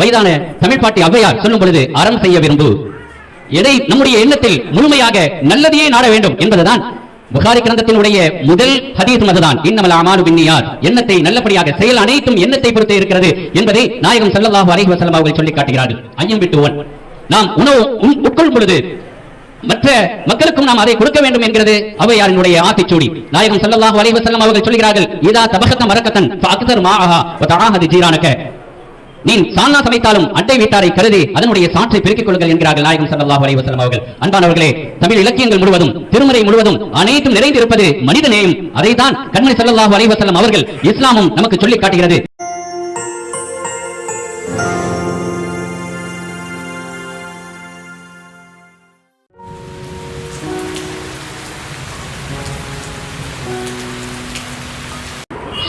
வயதான தமிழ் பாட்டி ஔவையார் சொல்லும் பொழுது அறம் செய்ய விரும்பு. எதை நம்முடைய எண்ணத்தில் முழுமையாக நல்லதையே நாட வேண்டும் என்பதுதான் புகாரி கிரந்தத்தினுடைய முதல் ஹதீஸ் அதுதான் இன்னமல் அமானு பின்னியார். எண்ணத்தை நல்லபடியாக செயல் அனைத்தும் எண்ணத்தை பொறுத்தே இருக்கிறது என்பதை நாயகம் ஸல்லல்லாஹு அலைஹி வஸல்லம் அவர்கள் சொல்லி காட்டுகிறார்கள். ஐயம் விட்டு ஒன் நாம் உணவு உட்கொள்ளும் பொழுது மற்ற மக்களுக்கும் நாம் அதை கொடுக்க வேண்டும் என்கிறது அவையாரினுடைய ஆத்திச்சூடி. நாயகம் செல்லல்லாஹு அலைஹி வஸல்லம் அவர்கள் சொல்கிறார்கள் இதா தபகத்த மரக்கத்தன் ஃபஅக்தர் மாஹா வ தஆஹதி ஜீரானக. நீ சால்னா சமைத்தாலும் அட்டை வீட்டாரை கருதி அதனுடைய சாற்றை பெருக்கிக் கொள்ளுங்கள் என்கிறார்கள் நாயகம் சல்லாஹ் அலைவசலம் அவர்கள். அன்பானவர்களே தமிழ் இலக்கியங்கள் முழுவதும் திருமுறை முழுவதும் அனைத்தும் நிறைந்திருப்பது மனித நேயம் கண்மணி சல்லாஹ் அலைவசலம் அவர்கள் இஸ்லாமும் நமக்கு சொல்லி காட்டுகிறது.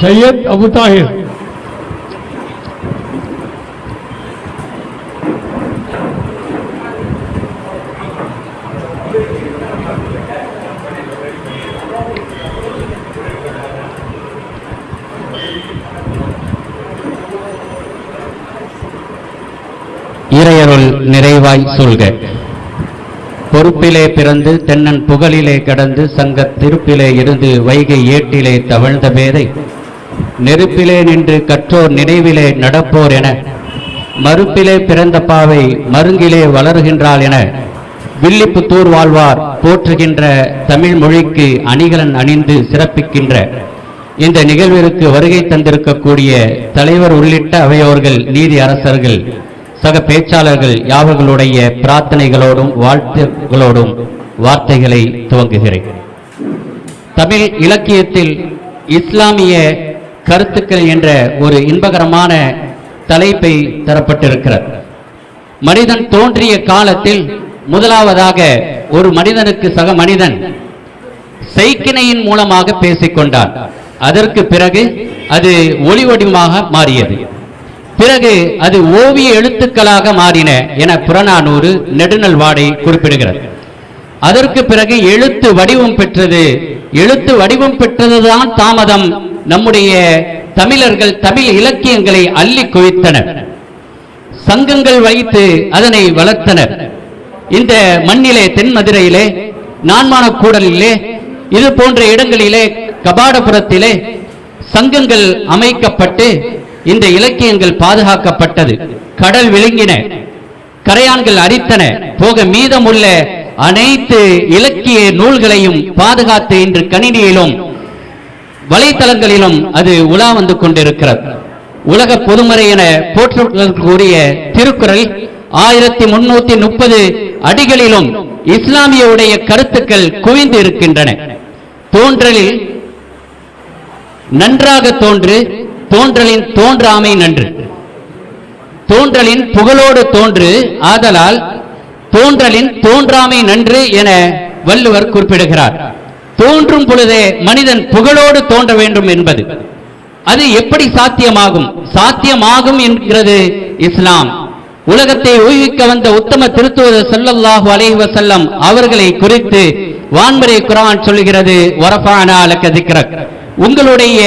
சையத் அபு தாஹிர். இறையருள் நிறைவாய் சொல்க. பொறுப்பிலே பிறந்து தென்னன் புகழிலே கடந்து சங்கத் திருப்பிலே இருந்து வைகை ஏட்டிலே தவழ்ந்த பேதை நெருப்பிலே நின்று கற்றோர் நினைவிலே நடப்போர் என மறுப்பிலே பிறந்த பாவை மருங்கிலே வளருகின்றாள் என வில்லிப்புத்தூர் வாழ்வார் போற்றுகின்ற தமிழ் மொழிக்கு அணிகலன் அணிந்து சிறப்பிக்கின்ற இந்த நிகழ்விற்கு வருகை தந்திருக்கக்கூடிய தலைவர் உள்ளிட்ட அவையோர்கள் நீதி அரசர்கள் சக பேச்சாளர்கள் யாவர்களுடைய பிரார்த்தனைகளோடும் வாழ்த்துகளோடும் வார்த்தைகளை துவங்குகிறேன். தமிழ் இலக்கியத்தில் இஸ்லாமிய கருத்துக்கள் என்ற ஒரு இன்பகரமான தலைப்பை தரப்பட்டிருக்கிறது. மனிதன் தோன்றிய காலத்தில் முதலாவதாக ஒரு மனிதனுக்கு சக மனிதன் செய்கினையின் மூலமாக பேசிக்கொண்டான். அதற்கு பிறகு அது ஒளிவடிவமாக மாறியது. பிறகு அது ஓவிய எழுத்துக்களாக மாறின என புறநானூறு நெடுநல் வாடை குறிப்பிடுகிறது. அதற்கு பிறகு எழுத்து வடிவம் பெற்றது. எழுத்து வடிவம் பெற்றதுதான் தாமதம். நம்முடைய தமிழர்கள் தமிழ் இலக்கியங்களை அள்ளி குவித்தனர். சங்கங்கள் வைத்து அதனை வளர்த்தனர். இந்த மண்ணிலே தென் மதுரையிலே நான்மானக்கூடலிலே இது போன்ற இடங்களிலே கபாடபுரத்திலே சங்கங்கள் அமைக்கப்பட்டு இந்த இலக்கியங்கள் பாதுகாக்கப்பட்டது. கடல் விழுங்கின. கரையான்கள் அரித்தன. போக மீதமுள்ள அனைத்து இலக்கிய நூல்களையும் பாதுகாத்து இன்று கணினியிலும் வலைத்தளங்களிலும் அது உலா வந்து கொண்டிருக்கிறது. உலக பொதுமறை என போற்றுவதற்குரிய திருக்குறள் ஆயிரத்தி முன்னூத்தி முப்பது அடிகளிலும் இஸ்லாமியவுடைய கருத்துக்கள் குவிந்து இருக்கின்றன. தோன்றலில் நன்றாக தோன்று தோன்றலின் தோன்றாமை நன்று. தோன்றலின் புகழோடு தோன்று ஆதலால் தோன்றலின் தோன்றாமை நன்று என வள்ளுவர் குறிப்பிடுகிறார். தோன்றும் பொழுதே மனிதன் புகழோடு தோன்ற வேண்டும் என்பது. அது எப்படி சாத்தியமாகும்? சாத்தியமாகும் என்கிறது இஸ்லாம். உலகத்தை ஊகிக்க வந்த உத்தம திருத்துவதர் செல்லல்லாஹு அலைஹி வசல்லம் அவர்களை குறித்து வான்முறை குரான் சொல்கிறது வரபானா லக திக்ரக். உங்களுடைய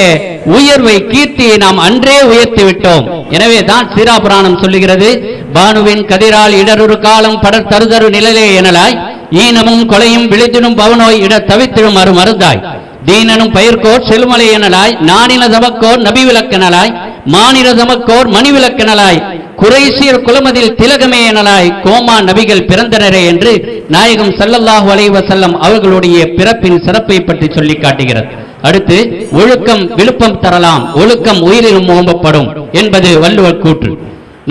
உயர்வை கீர்த்தியை நாம் அன்றே உயர்த்தி விட்டோம். எனவே தான் சீரா புராணம் சொல்லுகிறது பானுவின் கதிரால் இடரொரு காலம் படர் தருதரு நிழலே எனலாய் ஈனமும் கொலையும் விழித்திடும் பவனோய் இட தவித்திடும் அரு மருந்தாய். தீனனும் பயிர்கோர் செழுமலை எனலாய் நானில தமக்கோர் நபி விளக்கெனலாய் மாநில தமக்கோர் மணி விளக்கெனலாய் குறைசியர் குலமதில் திலகமே எனலாய் கோமா நபிகள் பிறந்தனரே என்று நாயகம் சல்லல்லாஹு அலைவசல்லம் அவர்களுடைய பிறப்பின் சிறப்பை பற்றி சொல்லி காட்டுகிறது. அடுத்து ஒழுக்கம் விழுப்பம் தரலாம். ஒழுக்கம் உயிரிலும் ஓம்பப்படும் என்பது வள்ளுவர் கூற்று.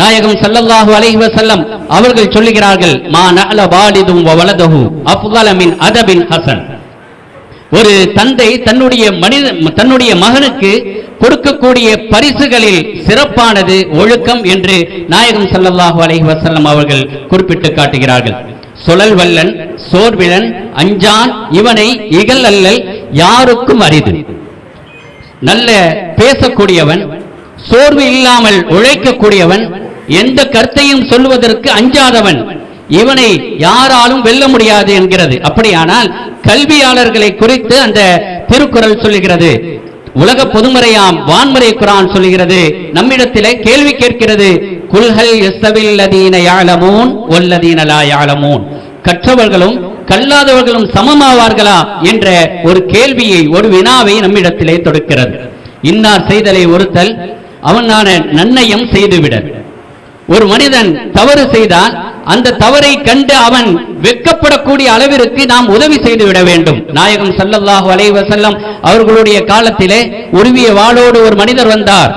நாயகம் சல்லல்லாஹு அலைஹி வஸல்லம் அவர்கள் சொல்லுகிறார்கள் மா நஅல வாலிதும் வ வலதஹு அஃதல மின் அதபின் ஹசன். ஒரு தந்தை தன்னுடைய மனித தன்னுடைய மகனுக்கு கொடுக்கக்கூடிய பரிசுகளில் சிறப்பானது ஒழுக்கம் என்று நாயகம் சல்லல்லாஹு அலைஹி வஸல்லம் அவர்கள் குறிப்பிட்டு காட்டுகிறார்கள். சுழல் வல்லன் சோர்விலன் அஞ்சான் இவனை இகல் அல்லல் யாருக்கும் அரிது. நல்ல பேசக்கூடியவன் சோர்வு இல்லாமல் உழைக்கக்கூடியவன் எந்த கருத்தையும் சொல்லுவதற்கு அஞ்சாதவன் இவனை யாராலும் வெல்ல முடியாது என்கிறது. அப்படியானால் கல்வியாளர்களை குறித்து அந்த திருக்குறள் சொல்லுகிறது. உலக பொதுமறையாம் வான்முறை குரான் சொல்லுகிறது. நம்மிடத்திலே கேள்வி கேட்கிறது. குல்ஹல் எஸ்தவில்லதீன யாலமூன் ஒல்லதீன லா கற்றவர்களும் கல்லாதவர்களும் சமமாவார்களா என்ற ஒரு கேள்வியை ஒரு வினாவை நம்மிடத்திலே தொடுக்கிறது. இன்னார் செய்தலை ஒருத்தல் அவனான நன்னயம் செய்துவிடல் ஒரு மனிதன் தவறு செய்தால் அந்த தவறை கண்டு அவன் வெட்கப்படக்கூடிய அளவிற்கு நாம் உதவி செய்து விட வேண்டும். நாயகம் சல்லல்லாஹு அலைவசல்லம் அவர்களுடைய காலத்திலே உருவிய வாளோடு ஒரு மனிதர் வந்தார்.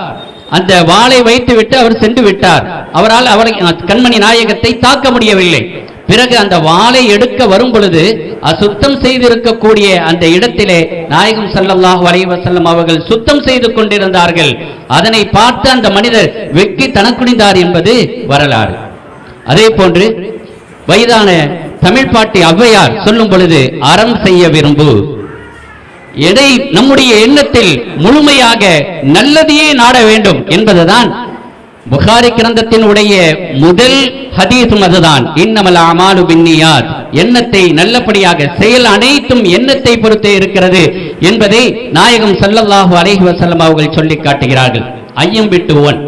அந்த வாளை வைத்து விட்டு அவர் சென்று விட்டார். அவரால் அவரை கண்மணி நாயகத்தை தாக்க முடியவில்லை. பிறகு அந்த வாளை எடுக்க வரும் பொழுது அசுத்தம் செய்திருக்கக்கூடிய அந்த இடத்திலே நாயகம் ஸல்லல்லாஹு அலைஹி செல்லம் அவர்கள் சுத்தம் செய்து கொண்டிருந்தார்கள். அதனை பார்த்து அந்த மனிதர் வெக்கி தனக்குனிந்தார் என்பது வரலாறு. அதே போன்று வயதான தமிழ் பாட்டி ஔவையார் சொல்லும் பொழுது அறம் செய்ய விரும்பு. எதை நம்முடைய எண்ணத்தில் முழுமையாக நல்லதையே நாட வேண்டும் என்பதுதான் புகாரி கிரந்தத்தின் உடைய முதல் ஹதீசும் அதுதான். இன்னமல் அமாலு பின்னியார் எண்ணத்தை நல்லபடியாக செயல் அனைத்தும் எண்ணத்தை பொறுத்தே இருக்கிறது என்பதை நாயகம் சல்லல்லாஹு அலைஹி வசல்லம் அவர்கள் சொல்லி காட்டுகிறார்கள். ஐயம் விட்டு ஒன்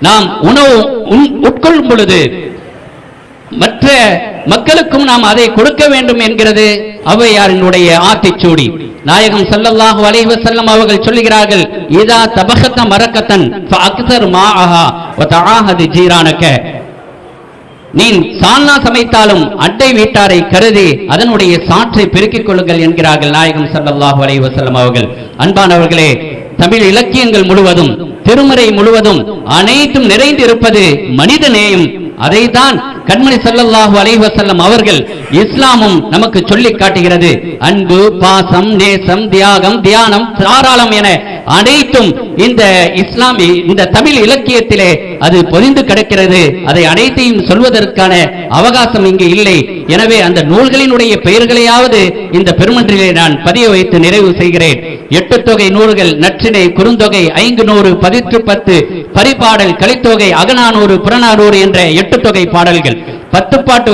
நாம் உணவு உட்கொள்ளும் பொழுது மற்ற மக்களுக்கும் நாம் அதை கொடுக்க வேண்டும் என்கிறது ஔவையாரினுடைய ஆத்திச்சூடி. நாயகம் சல்லல்லாஹு அலைஹி வஸல்லம் அவர்கள் சொல்லுகிறார்கள் இதா தபகத மரக்கத்தன் ஃபஅக்தர் மாஅஹா வ தஆஹது ஜீரானக. நீ சால்னா சமைத்தாலும் அட்டை வீட்டாரை கருதி அதனுடைய சாற்றை பெருக்கிக் கொள்ளுங்கள் என்கிறார்கள் நாயகம் சல்லல்லாஹு அலைஹி வஸல்லம் அவர்கள். அன்பானவர்களே தமிழ் இலக்கியங்கள் முழுவதும் திருமறை முழுவதும் அனைத்தும் நிறைந்திருப்பது மனித நேயம் அதைதான் கண்மணி ஸல்லல்லாஹு அலைஹி வஸல்லம் அவர்கள் இஸ்லாமும் நமக்கு சொல்லி காட்டுகிறது. அன்பு பாசம் நேசம் தியாகம் தியானம் தாராளம் என அனைத்தும் இந்த இஸ்லாமி இந்த தமிழ் இலக்கியத்திலே அது பொதிந்து கிடக்கிறது. அதை அனைத்தையும் சொல்வதற்கான அவகாசம் இங்கு இல்லை. எனவே அந்த நூல்களினுடைய பெயர்களையாவது இந்த பெருமன்றிலே நான் பதிய வைத்து நிறைவு செய்கிறேன். எட்டு தொகை நூல்கள் நற்றினை குறுந்தொகை ஐந்து நூறு பதிற்று பத்து பரிபாடல் கலித்தொகை அகநானூறு புறநானூறு என்ற எட்டு தொகை பாடல்கள். பத்து பாட்டு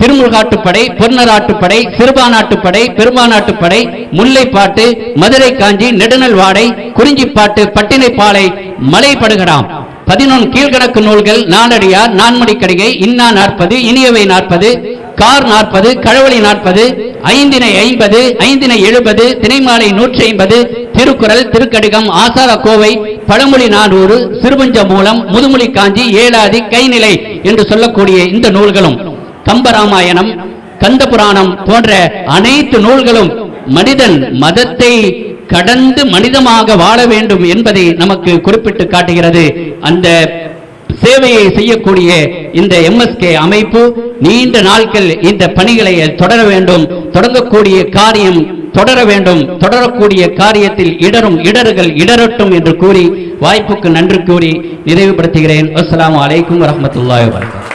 திருமுருகாட்டுப்படை பொன்னராட்டுப்படை சிறுபானாட்டுப்படை பெரும்பானாட்டுப்படை முல்லைப்பாட்டு மதுரை காஞ்சி நெடுநல் வாடை குறிஞ்சிப்பாட்டு பட்டினைப்பாலை மலைப்படுகடாம். பதினொன்று கீழ்கணக்கு நூல்கள் நானடியார் நான்மடி கடிகை இன்னா நாற்பது இனியவை நாற்பது கார் நாற்பது கழவழி நாற்பது ஐந்தினை ஐம்பது ஐந்தினை எழுபது திணைமாலை நூற்றி ஐம்பது திருக்குறள் திருக்கடிகம் ஆசார கோவை பழமொழி நானூறு சிறுபஞ்ச மூலம் முதுமொழி காஞ்சி ஏழாதி கைநிலை என்று சொல்லக்கூடிய இந்த நூல்களும். கம்பராமாயணம் கந்த புராணம் போன்ற அனைத்து நூல்களும் மனிதன் மதத்தை கடந்து மனிதமாக வாழ வேண்டும் என்பதை நமக்கு குறிப்பிட்டு காட்டுகிறது. அந்த சேவையை செய்யக்கூடிய இந்த எம்எஸ்கே அமைப்பு நீண்ட நாட்கள் இந்த பணிகளை தொடர வேண்டும். தொடங்கக்கூடிய காரியம் தொடர வேண்டும். தொடரக்கூடிய காரியத்தில் இடரும் இடர்கள் இடரட்டும் என்று கூறி வாய்ப்புக்கு நன்றி கூறி நிறைவுபடுத்துகிறேன். அஸ்லாம் அலைக்கும் வரஹ்மத்துல்லாஹி வரகம்